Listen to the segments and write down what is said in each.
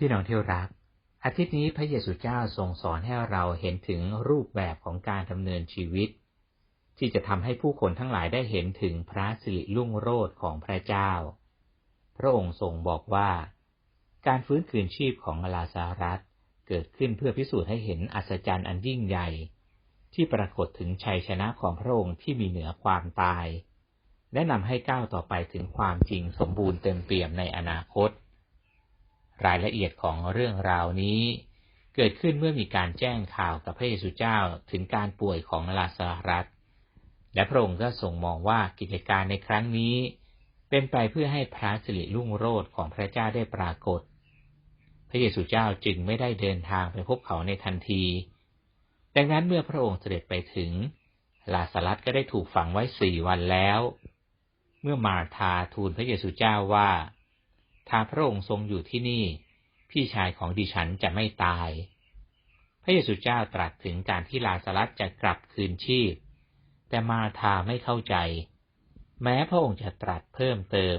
พี่น้องที่รัก อาทิตย์นี้พระเยซูเจ้าทรงสอนให้เราเห็นถึงรูปแบบของการดำเนินชีวิต ที่จะทำให้ผู้คนทั้งหลายได้เห็นถึงพระสิริลุ่งโรจน์ของพระเจ้า พระองค์ทรงบอกว่า การฟื้นคืนชีพของลาซารัสเกิดขึ้นเพื่อพิสูจน์ให้เห็นอัศจรรย์อันยิ่งใหญ่ ที่ปรากฏถึงชัยชนะของพระองค์ที่มีเหนือความตาย และนำให้ก้าวต่อไปถึงความจริงสมบูรณ์เต็มเปี่ยมในอนาคต รายละเอียดของเรื่องราวนี้ เกิดขึ้นเมื่อมีการแจ้งข่าวกับพระเยซูเจ้าถึงการป่วยของลาซารัสและพระองค์ก็ทรงมองว่ากิจการในครั้งนี้ เป็นไปเพื่อให้พระสิริรุ่งโรจน์ของพระเจ้าได้ปรากฏ พระเยซูเจ้าจึงไม่ได้เดินทางไปพบเขาในทันที ดังนั้นเมื่อพระองค์เสด็จไปถึง ลาสลัสก็ได้ถูกฝังไว้สี่วันแล้ว เมื่อมาธาทูลพระเยซูเจ้าว่า ถ้าพระองค์ทรงอยู่ที่นี่ พี่ชายของดิฉันจะไม่ตาย พระเยซูเจ้าตรัสถึงการที่ลาสลัสจะกลับคืนชีพ แต่มาธาไม่เข้าใจ แม้พระองค์จะตรัสเพิ่มเติม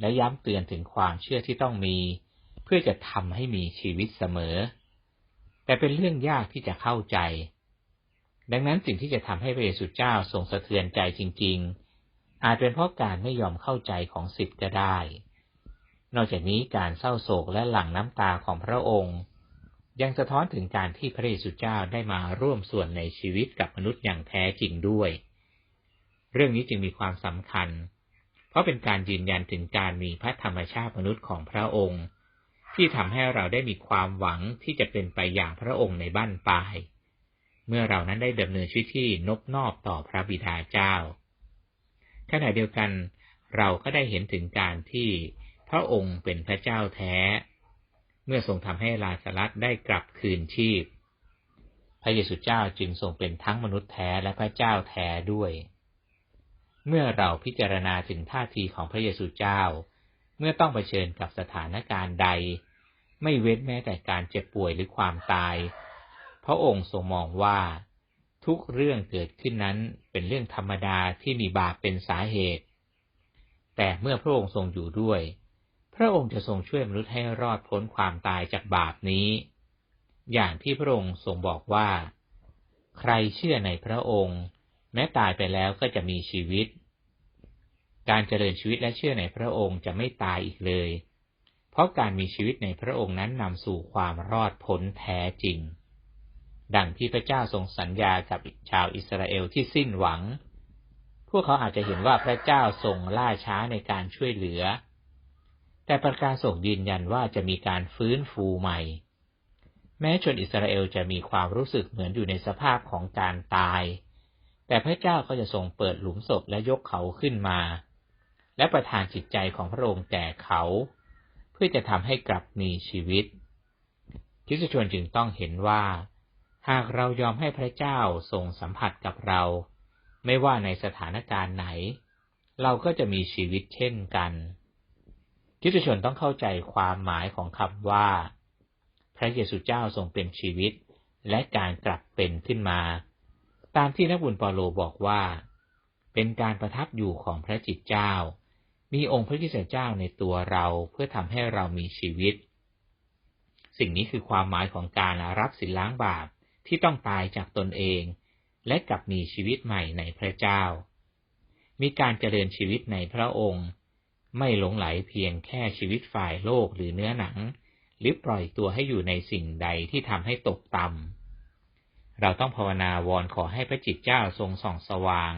และย้ำเตือนถึงความเชื่อที่ต้องมี เพื่อจะทำให้มีชีวิตเสมอ แต่เป็นเรื่องยากที่จะเข้าใจ ดังนั้นสิ่งที่จะทำให้พระเยซูเจ้าทรงสะเทือนใจจริง ๆ อาจเป็นเพราะการไม่ยอมเข้าใจของสิทธิ์ก็ได้ นอกจากนี้การเศร้าโศกและหลั่งน้ำตาของพระองค์ ยังสะท้อนถึงการที่พระเยซูเจ้าได้มาร่วมส่วนในชีวิตกับมนุษย์อย่างแท้จริงด้วย เรื่องนี้จึงมีความสำคัญ เพราะเป็นการยืนยันถึงการมีพระธรรมชาติมนุษย์ของพระองค์ ที่ทำให้เราได้มีความหวังที่จะเป็นไปอย่างพระองค์ในบ้านปลาย เมื่อเรานั้นได้ดำเนินชีวิตที่นบนอบต่อพระบิดาเจ้าขณะเดียวกันเราก็ได้เห็นถึงการที่ พระองค์เป็นพระเจ้าแท้ เมื่อทรงทำให้ลาสลัสได้กลับคืนชีพ พระเยซูเจ้าจึงทรงเป็นทั้งมนุษย์แท้และพระเจ้าแท้ด้วย เมื่อเราพิจารณาถึงท่าทีของพระเยซูเจ้า เมื่อต้องเผชิญกับสถานการณ์ใด ไม่เว้นแม้แต่การเจ็บป่วยหรือความตาย พระองค์ทรงมองว่า ทุกเรื่องเกิดขึ้นนั้นเป็นเรื่องธรรมดาที่มีบาปเป็นสาเหตุ แต่เมื่อพระองค์ทรงอยู่ด้วย พระองค์จะทรงช่วยมนุษย์ให้รอดพ้นความตายจากบาปนี้ อย่างที่พระองค์ทรงบอกว่า ใครเชื่อในพระองค์ แม้ตายไปแล้วก็จะมีชีวิต การเจริญชีวิตและเชื่อในพระองค์จะไม่ตายอีกเลย เพราะการมีชีวิตในพระองค์นั้นนำสู่ความรอดพ้นแท้จริง ดังที่พระเจ้าทรงสัญญากับชาวอิสราเอลที่สิ้นหวัง พวกเขาอาจจะเห็นว่าพระเจ้าทรงล่าช้าในการช่วยเหลือ แต่ประกาศส่งยืนยันว่าจะมีการฟื้นฟูใหม่ แม้ชนอิสราเอลจะมีความรู้สึกเหมือนอยู่ในสภาพของการตาย แต่พระเจ้าก็จะทรงเปิดหลุมศพและยกเขาขึ้นมา และประทานจิตใจของพระองค์แก่เขา เพื่อจะทำให้กลับมีชีวิตคริสตชนจึงต้องเห็นว่า หากเรายอมให้พระเจ้าทรงสัมผัสกับเรา ไม่ว่าในสถานการณ์ไหน เราก็จะมีชีวิตเช่นกัน คริสตชนต้องเข้าใจความหมายของคำว่า พระเยซูเจ้าทรงเป็นชีวิต และการกลับเป็นขึ้นมา ตามที่นักบุญเปาโลบอกว่า เป็นการประทับอยู่ของพระจิตเจ้า มีองค์พระคิดเจ้าในตัวเราเพื่อทำให้เรามีชีวิต สิ่งนี้คือความหมายของการรับสินล้างบาปที่ต้องตายจากตนเอง และกลับมีชีวิตใหม่ในพระเจ้า มีการเจริญชีวิตในพระองค์ ไม่หลงไหลเพียงแค่ชีวิตฝ่ายโลกหรือเนื้อหนัง หรือปล่อยตัวให้อยู่ในสิ่งใดที่ทำให้ตกต่ำเราต้องภาวนาวอนขอให้พระจิตเจ้าทรงส่องสว่าง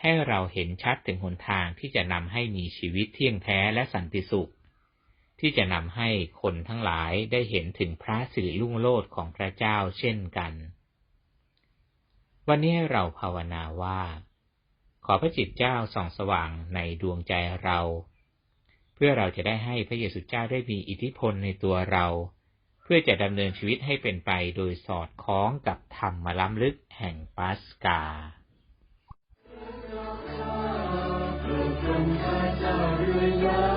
ให้เราเห็นชัดถึงหนทางที่จะนำให้มีชีวิตเที่ยงแท้และสันติสุข ที่จะนำให้คนทั้งหลายได้เห็นถึงพระสิริลุ่งโลดของพระเจ้าเช่นกัน วันนี้เราภาวนาว่า ขอพระจิตเจ้าส่องสว่างในดวงใจเรา พื่อเราจะได้ให้พระเยซูเจ้าได้มีอิทธิพลในตัวเรา เพื่อจะดำเนินชีวิตให้เป็นไปโดยสอดคล้องกับธรรมล้ำลึกแห่งปัสกาพระเจ้าเจ้าเรือยา